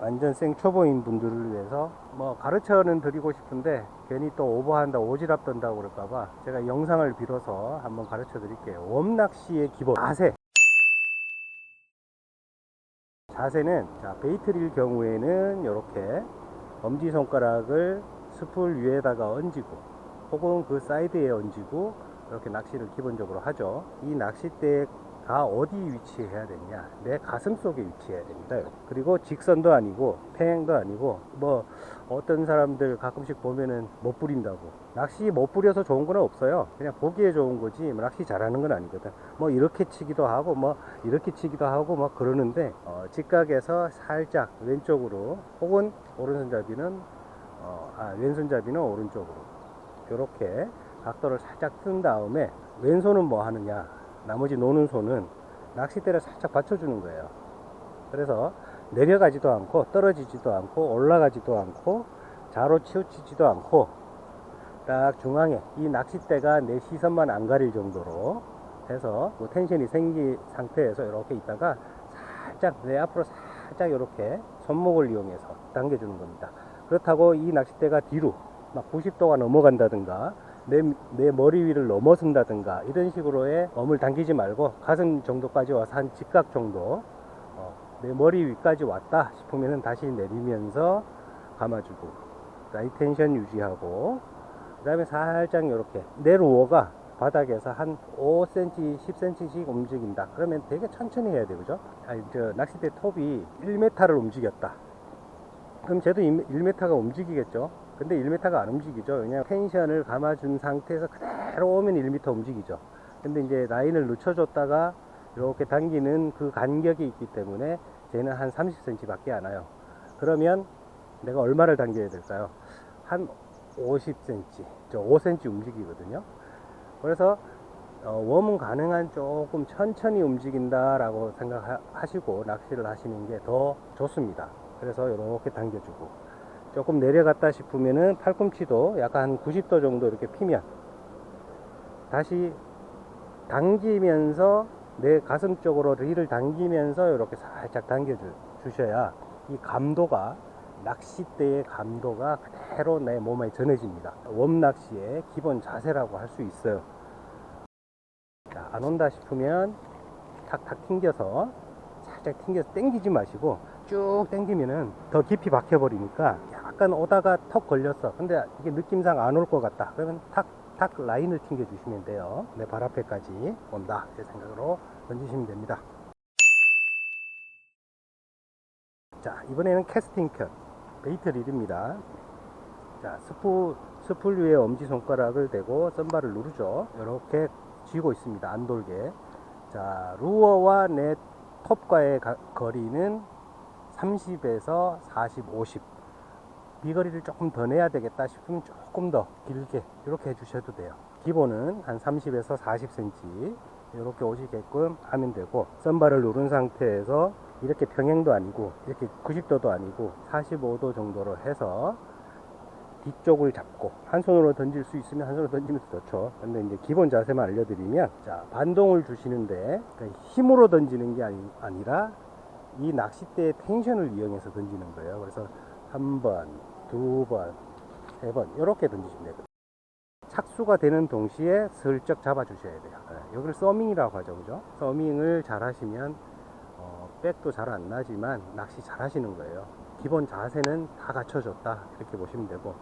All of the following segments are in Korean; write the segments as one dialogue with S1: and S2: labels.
S1: 완전 생 초보인 분들을 위해서 뭐 가르쳐는 드리고 싶은데 괜히 또 오버한다 오지랖 떤다고 그럴까봐 제가 영상을 빌어서 한번 가르쳐 드릴게요. 웜낚시의 기본. 자세. 자세는 자, 베이트릴 경우에는 이렇게 엄지손가락을 스풀 위에다가 얹고 혹은 그 사이드에 얹고 이렇게 낚시를 기본적으로 하죠. 이 낚싯대 가 어디 위치해야 되냐? 내 가슴 속에 위치해야 됩니다. 그리고 직선도 아니고 평행도 아니고 뭐 어떤 사람들 가끔씩 보면은 못 부린다고 낚시 못 부려서 좋은 건 없어요. 그냥 보기에 좋은 거지 뭐 낚시 잘하는 건 아니거든. 뭐 이렇게 치기도 하고 뭐 이렇게 치기도 하고 막 그러는데 어, 직각에서 살짝 왼쪽으로 혹은 오른손잡이는 어, 아, 왼손잡이는 오른쪽으로 이렇게 각도를 살짝 튼 다음에 왼손은 뭐 하느냐 나머지 노는 손은 낚싯대를 살짝 받쳐주는 거예요. 그래서 내려가지도 않고 떨어지지도 않고 올라가지도 않고 좌로 치우치지도 않고 딱 중앙에 이 낚싯대가 내 시선만 안 가릴 정도로 해서 뭐 텐션이 생긴 상태에서 이렇게 있다가 살짝 내 앞으로 살짝 이렇게 손목을 이용해서 당겨주는 겁니다. 그렇다고 이 낚싯대가 뒤로 막 90도가 넘어간다든가 내, 내 머리 위를 넘어선다든가 이런 식으로의 엄을 당기지 말고 가슴 정도까지 와서 한 직각 정도 어, 내 머리 위까지 왔다 싶으면 다시 내리면서 감아주고 라이 텐션 유지하고 그 다음에 살짝 이렇게 내 루어가 바닥에서 한 5cm, 10cm씩 움직인다. 그러면 되게 천천히 해야. 그죠? 아니, 저 낚싯대 톱이 1m를 움직였다. 그럼 쟤도 1m가 움직이겠죠? 근데 1m가 안 움직이죠. 왜냐면 텐션을 감아준 상태에서 그대로 오면 1m 움직이죠. 근데 이제 라인을 늦춰줬다가 이렇게 당기는 그 간격이 있기 때문에 쟤는 한 30cm 밖에 안 와요. 그러면 내가 얼마를 당겨야 될까요? 한 50cm, 저 5cm 움직이거든요. 그래서 어, 웜은 가능한 조금 천천히 움직인다 라고 생각하시고 낚시를 하시는 게 더 좋습니다. 그래서 이렇게 당겨주고 조금 내려갔다 싶으면은 팔꿈치도 약간 한 90도 정도 이렇게 피면 다시 당기면서 내 가슴 쪽으로 릴을 당기면서 이렇게 살짝 당겨 주셔야 이 감도가 낚싯대의 감도가 그대로 내 몸에 전해집니다. 웜 낚시의 기본 자세라고 할 수 있어요. 자, 안 온다 싶으면 탁탁 튕겨서 살짝 튕겨서 당기지 마시고 쭉 당기면은 더 깊이 박혀버리니까 약간 오다가 턱 걸렸어. 근데 이게 느낌상 안 올 것 같다. 그러면 탁, 탁 라인을 튕겨 주시면 돼요. 내 발 앞에까지 온다. 제 생각으로 던지시면 됩니다. 자, 이번에는 캐스팅 컷. 베이트 릴입니다. 자, 스프, 스풀 위에 엄지손가락을 대고 썬바를 누르죠. 이렇게 쥐고 있습니다. 안 돌게. 자, 루어와 내 톱과의 가- 거리는 30에서 40, 50. 비거리를 조금 더 내야 되겠다 싶으면 조금 더 길게 이렇게 해주셔도 돼요. 기본은 한 30에서 40cm 이렇게 오시게끔 하면 되고 썬바를 누른 상태에서 이렇게 평행도 아니고 이렇게 90도도 아니고 45도 정도로 해서 뒤쪽을 잡고 한 손으로 던질 수 있으면 한 손으로 던지면 더 좋죠. 근데 이제 기본 자세만 알려드리면 자 반동을 주시는데 그러니까 힘으로 던지는 게 아니, 아니라 이 낚싯대의 텐션을 이용해서 던지는 거예요. 그래서 한 번, 두 번, 세 번 이렇게 던지시면 되거든요. 착수가 되는 동시에 슬쩍 잡아주셔야 돼요. 예, 여기를 서밍이라고 하죠, 그죠? 서밍을 잘 하시면 어, 백도 잘 안 나지만 낚시 잘 하시는 거예요. 기본 자세는 다 갖춰졌다 이렇게 보시면 되고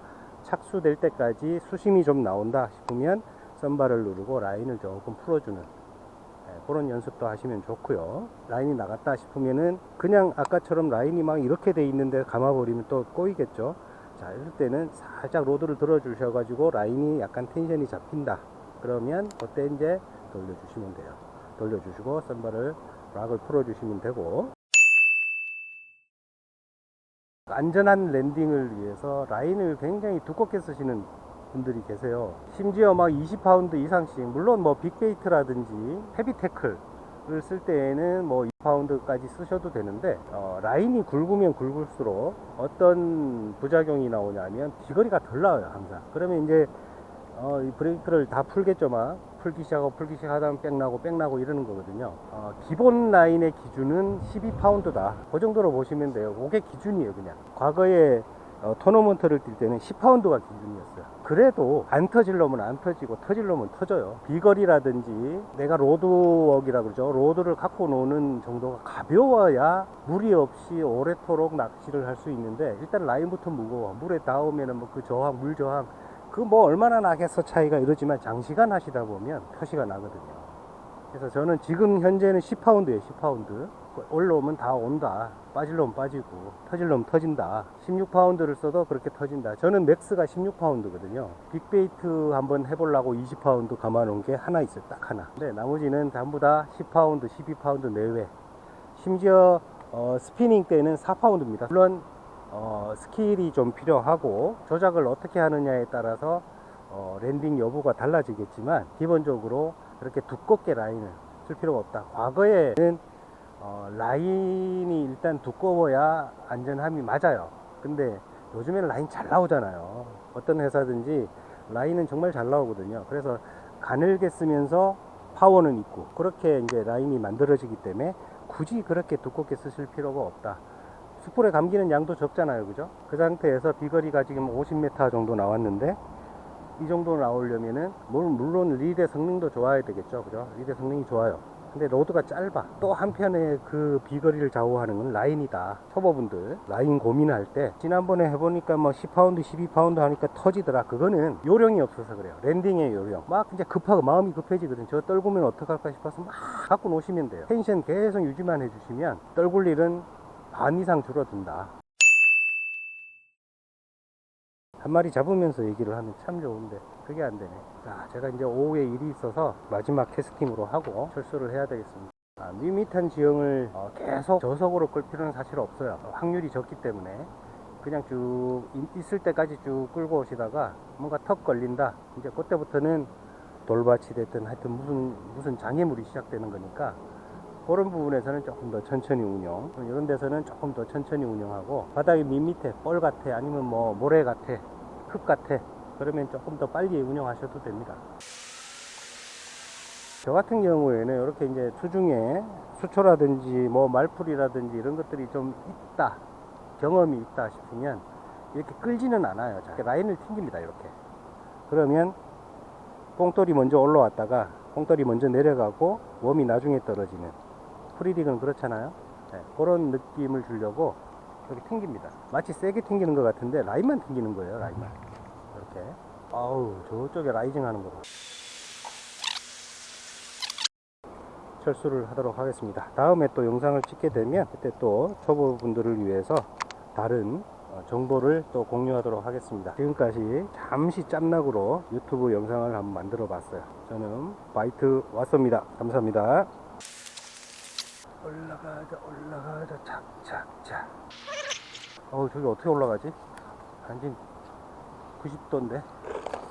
S1: 착수될 때까지 수심이 좀 나온다 싶으면 썬바를 누르고 라인을 조금 풀어주는 예, 그런 연습도 하시면 좋고요. 라인이 나갔다 싶으면은 그냥 아까처럼 라인이 막 이렇게 돼 있는데 감아버리면 또 꼬이겠죠. 자, 이럴 때는 살짝 로드를 들어 주셔 가지고 라인이 약간 텐션이 잡힌다. 그러면 그때 이제 돌려 주시면 돼요. 돌려 주시고 썬바를 락을 풀어 주시면 되고 안전한 랜딩을 위해서 라인을 굉장히 두껍게 쓰시는 분들이 계세요. 심지어 막 20파운드 이상씩, 물론 뭐 빅베이트라든지 헤비 태클 을쓸 때에는 뭐 2파운드까지 쓰셔도 되는데, 어, 라인이 굵으면 굵을수록 어떤 부작용이 나오냐면 비거리가 덜 나와요, 항상. 그러면 이제 어, 이 브레이크를 다 풀겠죠, 막. 풀기 시작하고 풀기 시작하다면 백 나고 백 나고 이러는 거거든요. 어, 기본 라인의 기준은 12파운드다. 그 정도로 보시면 돼요. 그게 기준이에요, 그냥. 과거에 어, 토너먼트를 뛸 때는 10파운드가 기준이었어요. 그래도 안 터질 놈은 안 터지고 터질 놈은 터져요. 비거리라든지 내가 로드웍이라 그러죠. 로드를 갖고 노는 정도가 가벼워야 무리 없이 오래도록 낚시를 할 수 있는데 일단 라인부터 무거워. 물에 닿으면은 뭐 그 저항, 물 저항 그 뭐 얼마나 나겠어 차이가 이러지만 장시간 하시다 보면 표시가 나거든요. 그래서 저는 지금 현재는 10파운드예요, 10파운드. 올라오면 다 온다. 빠질 놈 빠지고, 터질 놈 터진다. 16파운드를 써도 그렇게 터진다. 저는 맥스가 16파운드거든요. 빅베이트 한번 해보려고 20파운드 감아놓은 게 하나 있어요, 딱 하나. 근데 나머지는 전부 다 10파운드, 12파운드 내외. 심지어 어, 스피닝 때는 4파운드입니다. 물론 어, 스킬이 좀 필요하고 조작을 어떻게 하느냐에 따라서 어, 랜딩 여부가 달라지겠지만 기본적으로 그렇게 두껍게 라인을 쓸 필요가 없다. 과거에는 어, 라인이 일단 두꺼워야 안전함이 맞아요. 근데 요즘에는 라인 잘 나오잖아요. 어떤 회사든지 라인은 정말 잘 나오거든요. 그래서 가늘게 쓰면서 파워는 있고 그렇게 이제 라인이 만들어지기 때문에 굳이 그렇게 두껍게 쓰실 필요가 없다. 수풀에 감기는 양도 적잖아요. 그죠? 그 상태에서 비거리가 지금 50m 정도 나왔는데 이 정도 나오려면은 물- 물론 리드의 성능도 좋아야 되겠죠. 그죠? 리드의 성능이 좋아요. 근데 로드가 짧아. 또 한편에 그 비거리를 좌우하는 건 라인이다. 초보분들 라인 고민할 때 지난번에 해보니까 뭐 10파운드, 12파운드 하니까 터지더라. 그거는 요령이 없어서 그래요. 랜딩의 요령. 막 이제 급하고 마음이 급해지거든. 저 떨구면 어떡할까 싶어서 막 갖고 노시면 돼요. 텐션 계속 유지만 해주시면 떨굴 일은 반 이상 줄어든다. 한 마리 잡으면서 얘기를 하면 참 좋은데 그게 안 되네. 자, 제가 이제 오후에 일이 있어서 마지막 캐스팅으로 하고 철수를 해야 되겠습니다. 아, 밋밋한 지형을 어, 계속 저속으로 끌 필요는 사실 없어요. 어, 확률이 적기 때문에 그냥 쭉 이- 있을 때까지 쭉 끌고 오시다가 뭔가 턱 걸린다. 이제 그때부터는 돌밭이 됐든 하여튼 무슨 무슨 장애물이 시작되는 거니까 그런 부분에서는 조금 더 천천히 운영 이런 데서는 조금 더 천천히 운영하고 바닥이 밋밋해 뻘 같아 아니면 뭐 모래 같아 흙 같아. 그러면 조금 더 빨리 운영하셔도 됩니다. 저 같은 경우에는 이렇게 이제 수중에 수초라든지 뭐 말풀이라든지 이런 것들이 좀 있다 경험이 있다 싶으면 이렇게 끌지는 않아요. 자, 라인을 튕깁니다 이렇게. 그러면 뽕돌이 먼저 올라왔다가 뽕돌이 먼저 내려가고 웜이 나중에 떨어지는. 프리딕은 그렇잖아요. 네, 그런 느낌을 주려고 이렇게 튕깁니다. 마치 세게 튕기는 것 같은데 라인만 튕기는 거예요. 라인만 이렇게. 아우 저쪽에 라이징 하는 거 봐. 철수를 하도록 하겠습니다. 다음에 또 영상을 찍게 되면 그때 또 초보분들을 위해서 다른 어, 정보를 또 공유하도록 하겠습니다. 지금까지 잠시 짬락으로 유튜브 영상을 한번 만들어 봤어요. 저는 바이트 왔습니다. 감사합니다. 올라가자, 올라가자, 착착착. 어우, 저기 어떻게 올라가지? 한진 90도인데.